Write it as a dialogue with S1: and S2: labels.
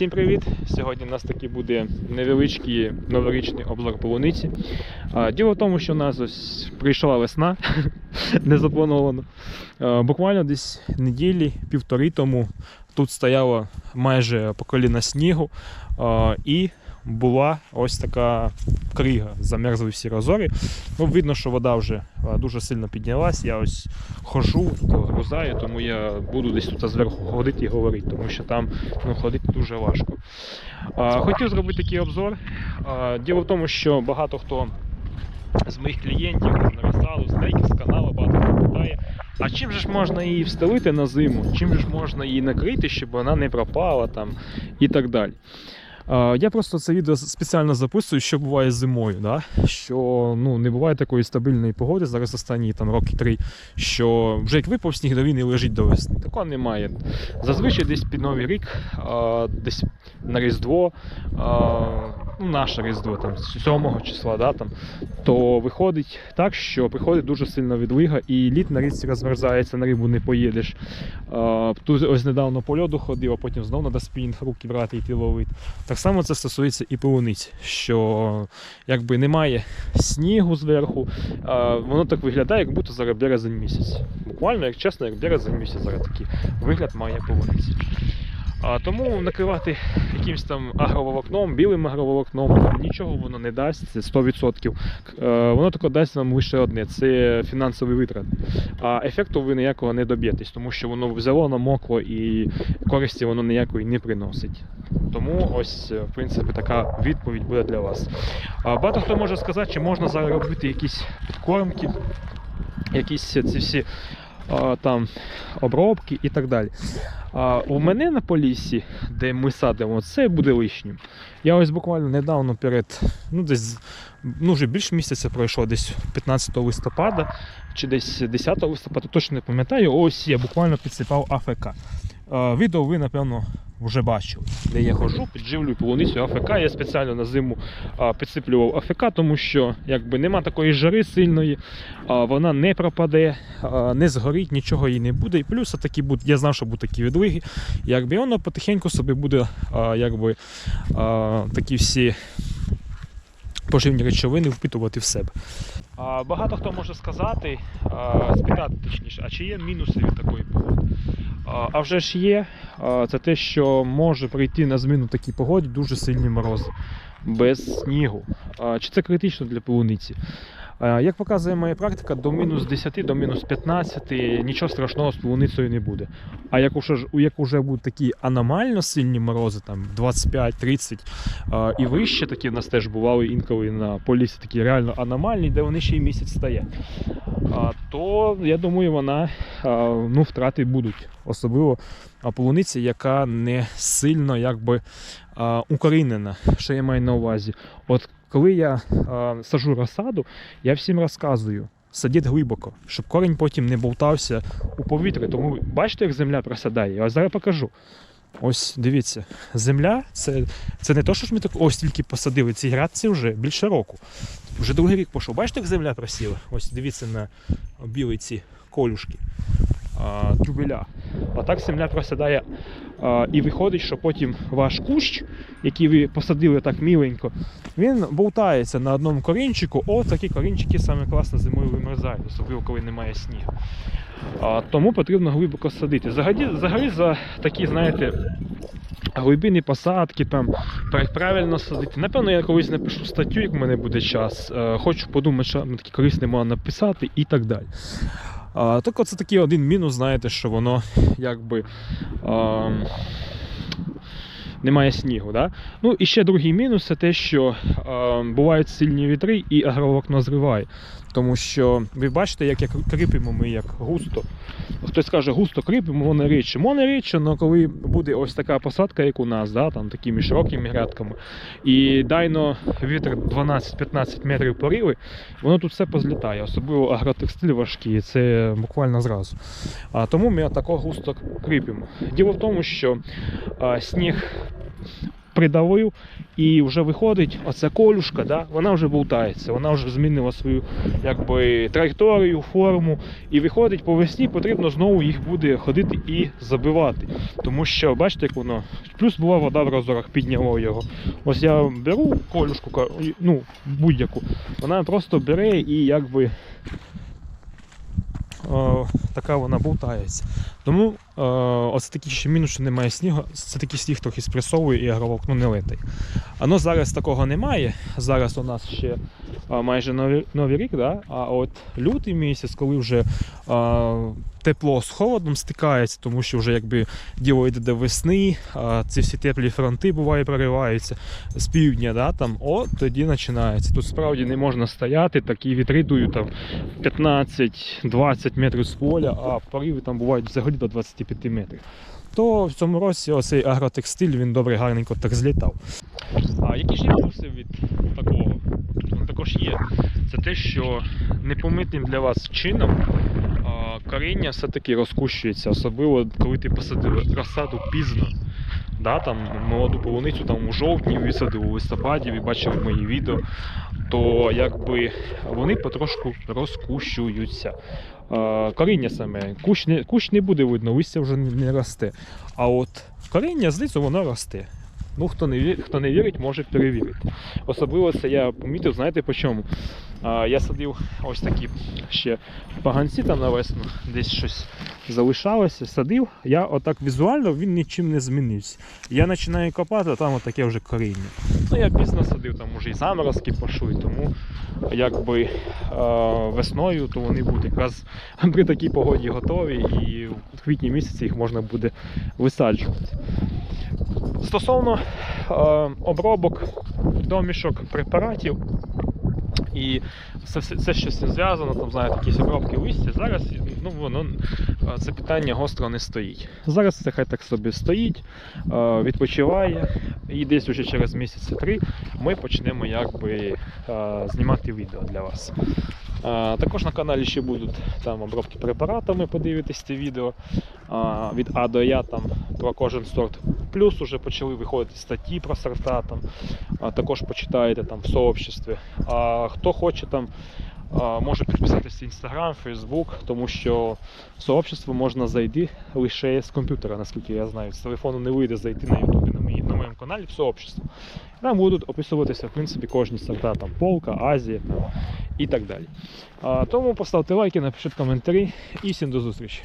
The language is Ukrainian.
S1: Всім привіт! Сьогодні у нас таки буде невеличкий новорічний обзор полуниці. Діло в тому, що у нас ось прийшла весна, не заплановано. Буквально десь неділі, півтори тому тут стояло майже по коліна снігу і була ось така крига, замерзли всі розорі. Ну, видно, що вода вже дуже сильно піднялась. Я ось хожу, грузаю, тому я буду десь тут зверху ходити і говорити, тому що там ну, ходити дуже важко. А, хотів зробити такий обзор. А, діло в тому, що багато хто з моїх клієнтів написали, з деяких з каналу багато хто питає. А чим же ж можна її встелити на зиму? Чим же ж можна її накрити, щоб вона не пропала там і так далі. Я просто це відео спеціально записую, що буває зимою. Да? Що ну, не буває такої стабільної погоди зараз останні там, роки три, що вже як випав сніг, то він і лежить до весни. Такого немає. Зазвичай десь під Новий рік, десь на Різдво, ну, наше Різдво, там, 7 числа, да, там, то виходить так, що приходить дуже сильна відлига, і лід на річці розмерзається, на рибу не поїдеш. Тут ось недавно по льоду ходив, а потім знову треба спінінг руки брати і йти ловити. Так само це стосується і полуниць, що якби немає снігу зверху, а, воно так виглядає, як будто зараз березень місяць. Буквально, як чесно, як березень місяць зараз такий вигляд має полуниці. Тому накривати якимось там агроволокном, білим агроволокном, нічого воно не дасть, це 100%. Е, воно тільки дасть вам лише одне це фінансовий витрат. А ефекту ви ніякого не доб'єтесь, тому що воно взяло, намокло і користі воно ніякої не приносить. Тому ось, е, в принципі, така відповідь буде для вас. Багато хто може сказати, чи можна зараз робити якісь підкормки, якісь ці всі там обробки і так далі. А у мене на полісі, де ми садимо, це буде лишнім. Я ось буквально недавно перед, ну десь ну вже більше місяця пройшло, десь 15 листопада чи десь 10 листопада, точно не пам'ятаю. Ось я буквально підсипав АФК. Відео ви, напевно, вже бачили, де я хожу, підживлюю полуницю АФК. Я спеціально на зиму а, підсиплював АФК, тому що якби нема такої жари сильної, а, вона не пропаде, а, не згорить, нічого їй не буде. І плюс такі будуть, я знав, що будуть такі відлиги. Якби воно потихеньку собі буде а, якби, а, такі всі поживні речовини впитувати в себе. А, багато хто може сказати, а, спитати точніше, а чи є мінуси від такої погоди? А, вже ж є. Це те, що може прийти на зміну такій погоді дуже сильні морози без снігу. Чи це критично для полуниці? Як показує моя практика, до мінус 10, до мінус 15 нічого страшного з полуницею не буде. А як уже, як уже будуть такі аномально сильні морози, там 25-30 і вище, такі в нас теж бували інколи на полісі такі реально аномальні, де вони ще й місяць стоять, то я думаю, вона ну, втрати будуть. Особливо полуниця, яка не сильно якби укорінена. Що я маю на увазі? От коли я сажу розсаду, я всім розказую. Садіть глибоко, щоб корінь потім не болтався у повітрі. Тому бачите, як земля просядає. Я зараз покажу. Ось дивіться, земля це, це не то, що ж ми так ось тільки посадили. Ці градці вже більше року. Вже другий рік пішов. Бачите, як земля просіла? Ось дивіться на білі ці колюшки, а, тюбеля. А так земля просядає. А, і виходить, що потім ваш кущ, який ви посадили так міленько, він болтається на одному корінчику. О, такі корінчики саме класно зимою вимерзають, особливо коли немає снігу. Тому потрібно глибоко садити. Взагалі, взагалі за такі, знаєте, глибинні посадки, там правильно садити. Напевно, я колись напишу статтю, як в мене буде час. Е, Хочу подумати, що на такі корисне можна написати і так далі. Так це такий один мінус, знаєте, що воно якби. Немає снігу. Да? Ну і ще другий мінус це те, що е, бувають сильні вітри і агроволокно зриває. Тому що ви бачите, як, як кріпимо ми як густо. Хтось каже, густо кріпимо, воно рідше. Воно рідше, але коли буде ось така посадка, як у нас, да, там такими широкими грядками, і дайно вітер 12-15 метрів пориви, воно тут все позлітає. Особливо агротекстиль важкий, це буквально зразу. А тому ми такого густо кріпимо. Діло в тому, що а, сніг придавив, і вже виходить оця колюшка, да, вона вже болтається, вона вже змінила свою якби, траєкторію, форму. І виходить по весні, потрібно знову їх буде ходити і забивати. Тому що, бачите, як воно. Плюс була вода в розорах, підняло його. Ось я беру колюшку, ну, будь-яку, вона просто бере і якби. О, така вона болтається. Тому е, оце такий ще мінус, що немає снігу. Це такий сніг трохи спресовує і агроволокно не литий. А ну зараз такого немає. Зараз у нас ще майже новий, новий рік, да? а от лютий місяць, коли вже а, тепло з холодом стикається, тому що вже якби діло йде до весни, а, ці всі теплі фронти буває прориваються з півдня, да, там, о, тоді починається. Тут справді не можна стояти, такі вітри дують там 15-20 метрів з поля, а пориви там бувають взагалі до 25 метрів. То в цьому році оцей агротекстиль він добре гарненько так злітав. А які ж є плюси від такого? Він також є. Це те, що непомітним для вас чином коріння все-таки розкущується, особливо коли ти посадив розсаду пізно. Да, там молоду полуницю там у жовтні висадив у листопаді, ви бачили мої відео, то якби вони потрошку розкущуються. Коріння саме, кущ не, кущ не буде видно, листя вже не росте. А от коріння знизу воно росте. Ну, хто не, вірить, хто не вірить, може перевірити. Особливо це я помітив, знаєте по чому? А, я садив ось такі ще паганці там на весну, десь щось залишалося, садив. Я отак візуально він нічим не змінився. Я починаю копати, а там отаке вже коріння. Ну я пізно садив, там уже і заморозки пішли, тому якби весною, то вони будуть якраз при такій погоді готові, і в квітні місяці їх можна буде висаджувати. Стосовно е, обробок домішок препаратів і все, все, що зв'язано, там знаєте, якісь обробки листя, зараз ну, воно, е, це питання гостро не стоїть. Зараз це хай так собі стоїть, е, відпочиває, і десь уже через місяці три ми почнемо якби е, знімати відео для вас. Е, Також на каналі ще будуть там обробки препаратами, подивитись це відео а, від А до Я там про кожен сорт. Плюс уже почали виходити статті про сорта, там, а, також почитаєте там в сообществі. А хто хоче там, а, може підписатися Instagram, Facebook, тому що в сообщество можна зайти лише з комп'ютера, наскільки я знаю. З телефону не вийде зайти на YouTube на, моїй- на моєму каналі в сообщество. Там будуть описуватися в принципі кожні сорта, там Полка, Азія там, і так далі. А, тому поставте лайки, напишіть коментарі і всім до зустрічі.